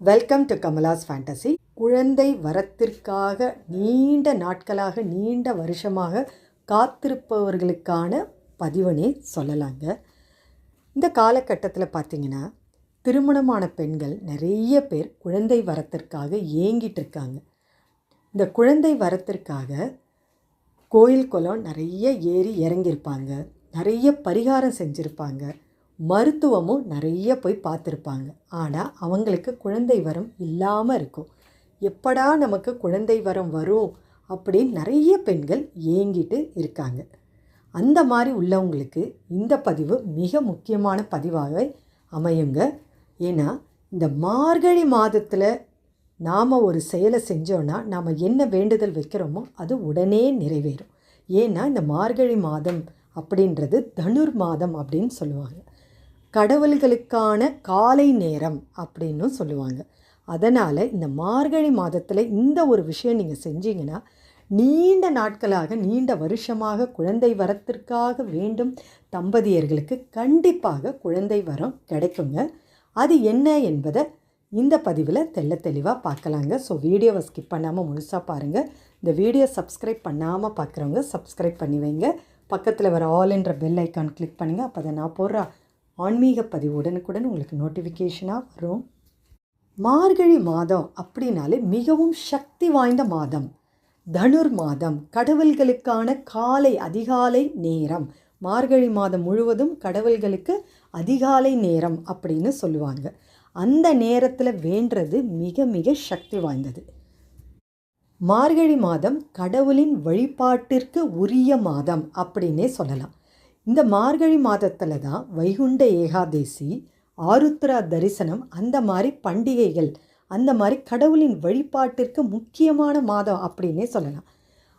Welcome to Kamala's fantasy குழந்தை வரத்திற்காக நீண்ட நாட்களாக நீண்ட வருஷமாக காத்திருப்பவர்களுக்கான பதிவுனே சொல்லலாங்க. இந்த காலகட்டத்தில் பார்த்தீங்கன்னா திருமணமான பெண்கள் நிறைய பேர் குழந்தை வரத்திற்காக ஏங்கிட்டு இருக்காங்க. இந்த குழந்தை வரத்திற்காக கோயில் குளம் நிறைய ஏறி இறங்கியிருப்பாங்க. நிறைய பரிகாரம் செஞ்சுருப்பாங்க. மருத்துவமும் நிறைய போய் பார்த்துருப்பாங்க. ஆனால் அவங்களுக்கு குழந்தை வரம் இல்லாமல் இருக்கும். எப்படா நமக்கு குழந்தை வரம் வரும் அப்படின்னு நிறைய பெண்கள் ஏங்கிட்டு இருக்காங்க. அந்த மாதிரி உள்ளவங்களுக்கு இந்த பதிவு மிக முக்கியமான பதிவாக அமையுங்க. ஏன்னா இந்த மார்கழி மாதத்தில் நாம் ஒரு செயலை செஞ்சோன்னா நாம் என்ன வேண்டுதல் வைக்கிறோமோ அது உடனே நிறைவேறும். ஏன்னா இந்த மார்கழி மாதம் அப்படின்றது தனுர் மாதம் அப்படின்னு சொல்லுவாங்க. கடவுள்களுக்கான காலை நேரம் அப்படின்னு சொல்லுவாங்க. அதனால் இந்த மார்கழி மாதத்தில் இந்த ஒரு விஷயம் நீங்கள் செஞ்சீங்கன்னா நீண்ட நாட்களாக நீண்ட வருஷமாக குழந்தை வரத்திற்காக வேண்டும் தம்பதியர்களுக்கு கண்டிப்பாக குழந்தை வரம் கிடைக்குங்க. அது என்ன என்பதை இந்த பதிவில் தெள்ள தெளிவாக பார்க்கலாங்க. ஸோ வீடியோவை ஸ்கிப் பண்ணாமல் முழுசாக பாருங்கள் இந்த வீடியோ சப்ஸ்கிரைப் பண்ணாமல் பார்க்குறவங்க சப்ஸ்கிரைப் பண்ணி வைங்க. பக்கத்தில் வர ஆல் என்ற பெல் ஐக்கான் கிளிக் பண்ணுங்கள் அப்போ தான் நான் போடுற ஆன்மீக பதிவு உடனுக்குடன் உங்களுக்கு நோட்டிஃபிகேஷனாக வரும். மார்கழி மாதம் அப்படின்னாலே மிகவும் சக்தி வாய்ந்த மாதம். தனுர் மாதம் கடவுள்களுக்கான காலை அதிகாலை நேரம். மார்கழி மாதம் முழுவதும் கடவுள்களுக்கு அதிகாலை நேரம் அப்படின்னு சொல்லுவாங்க. அந்த நேரத்தில் வேண்டுறது மிக மிக சக்தி வாய்ந்தது. மார்கழி மாதம் கடவுளின் வழிபாட்டிற்கு உரிய மாதம் அப்படின்னே சொல்லலாம். இந்த மார்கழி மாதத்தில் தான் வைகுண்ட ஏகாதேசி ஆருத்ரா தரிசனம் அந்த மாதிரி பண்டிகைகள் அந்த மாதிரி கடவுளின் வழிபாட்டிற்கு முக்கியமான மாதம் அப்படின்னே சொல்லலாம்.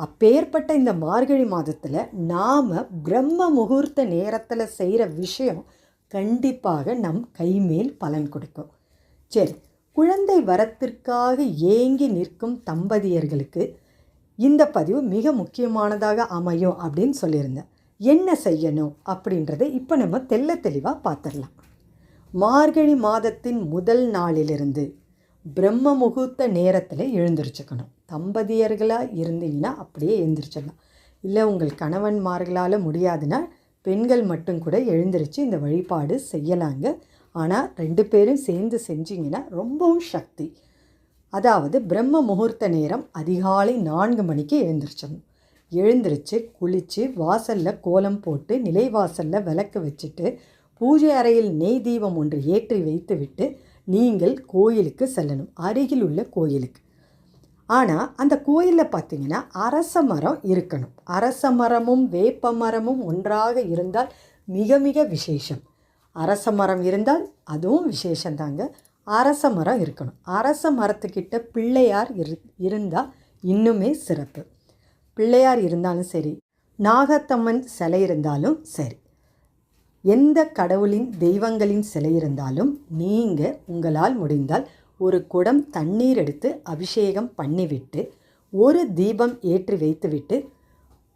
அப்பேற்பட்ட இந்த மார்கழி மாதத்தில் நாம் பிரம்ம முகூர்த்த நேரத்தில் செய்கிற விஷயம் கண்டிப்பாக நம் கைமேல் பலன் கொடுக்கும். சரி குழந்தை வரத்திற்காக ஏங்கி நிற்கும் தம்பதியர்களுக்கு இந்த பதிவு மிக முக்கியமானதாக அமையும் அப்படின்னு சொல்லியிருந்தேன். என்ன செய்யணும் அப்படின்றத இப்போ நம்ம தெல்ல தெளிவாக பார்த்துடலாம். மார்கழி மாதத்தின் முதல் நாளிலிருந்து பிரம்ம முகூர்த்த நேரத்தில் எழுந்திரிச்சுக்கணும். தம்பதியர்களாக இருந்தீங்கன்னா அப்படியே எழுந்திரிச்சிடலாம். இல்லை உங்கள் கணவன்மார்களால் முடியாதுன்னா பெண்கள் மட்டும் கூட எழுந்திரிச்சு இந்த வழிபாடு செய்யலாங்க. ஆனால் ரெண்டு பேரும் சேர்ந்து செஞ்சிங்கன்னா ரொம்பவும் சக்தி. அதாவது பிரம்ம முகூர்த்த நேரம் அதிகாலை நான்கு மணிக்கு எழுந்திரிச்சிடணும். எழுந்திரிச்சு குளித்து வாசலில் கோலம் போட்டு நிலைவாசலில் விளக்கு வச்சுட்டு பூஜை அறையில் நெய் தீபம் ஒன்று ஏற்றி வைத்துவிட்டு நீங்கள் கோயிலுக்கு செல்லணும். அருகில் உள்ள கோயிலுக்கு. ஆனால் அந்த கோயிலில் பார்த்தீங்கன்னா அரச மரம் இருக்கணும். அரச மரமும் வேப்ப மரமும் ஒன்றாக இருந்தால் மிக மிக விசேஷம். அரச மரம் இருந்தால் அதுவும் விசேஷந்தாங்க. அரச மரம் இருக்கணும். அரச மரத்துக்கிட்ட பிள்ளையார் இரு இருந்தால் இன்னுமே சிறப்பு. பிள்ளையார் இருந்தாலும் சரி நாகத்தம்மன் சிலை இருந்தாலும் சரி எந்த கடவுளின் தெய்வங்களின் சிலை இருந்தாலும் நீங்கள் உங்களால் முடிந்தால் ஒரு குடம் தண்ணீர் எடுத்து அபிஷேகம் பண்ணிவிட்டு ஒரு தீபம் ஏற்றி வைத்துவிட்டு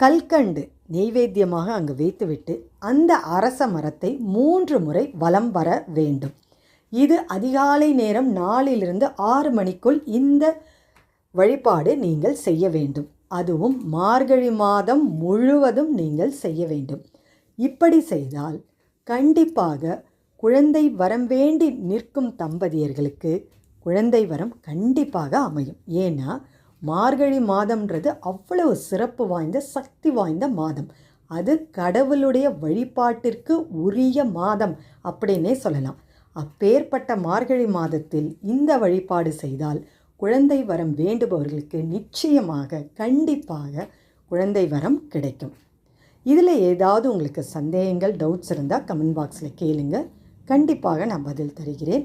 கல்கண்டு நெய்வேத்தியமாக அங்கு வைத்துவிட்டு அந்த அரச மரத்தை மூன்று முறை வலம் வர வேண்டும். இது அதிகாலை நேரம் நாலிலிருந்து ஆறு மணிக்குள் இந்த வழிபாடு நீங்கள் செய்ய வேண்டும். அதுவும் மார்கழி மாதம் முழுவதும் நீங்கள் செய்ய வேண்டும். இப்படி செய்தால் கண்டிப்பாக குழந்தை வரம் வேண்டி நிற்கும் தம்பதியர்களுக்கு குழந்தை வரம் கண்டிப்பாக அமையும். ஏன்னா மார்கழி மாதம்ன்றது அவ்வளவு சிறப்பு வாய்ந்த சக்தி வாய்ந்த மாதம். அது கடவுளுடைய வழிபாட்டிற்கு உரிய மாதம் அப்படின்னே சொல்லலாம். அப்பேற்பட்ட மார்கழி மாதத்தில் இந்த வழிபாடு செய்தால் குழந்தை வரம் வேண்டுபவர்களுக்கு நிச்சயமாக கண்டிப்பாக குழந்தை வரம் கிடைக்கும். இதில் ஏதாவது உங்களுக்கு சந்தேகங்கள் டவுட்ஸ் இருந்தால் கமெண்ட் பாக்ஸில் கேளுங்கள் கண்டிப்பாக நான் பதில் தருகிறேன்.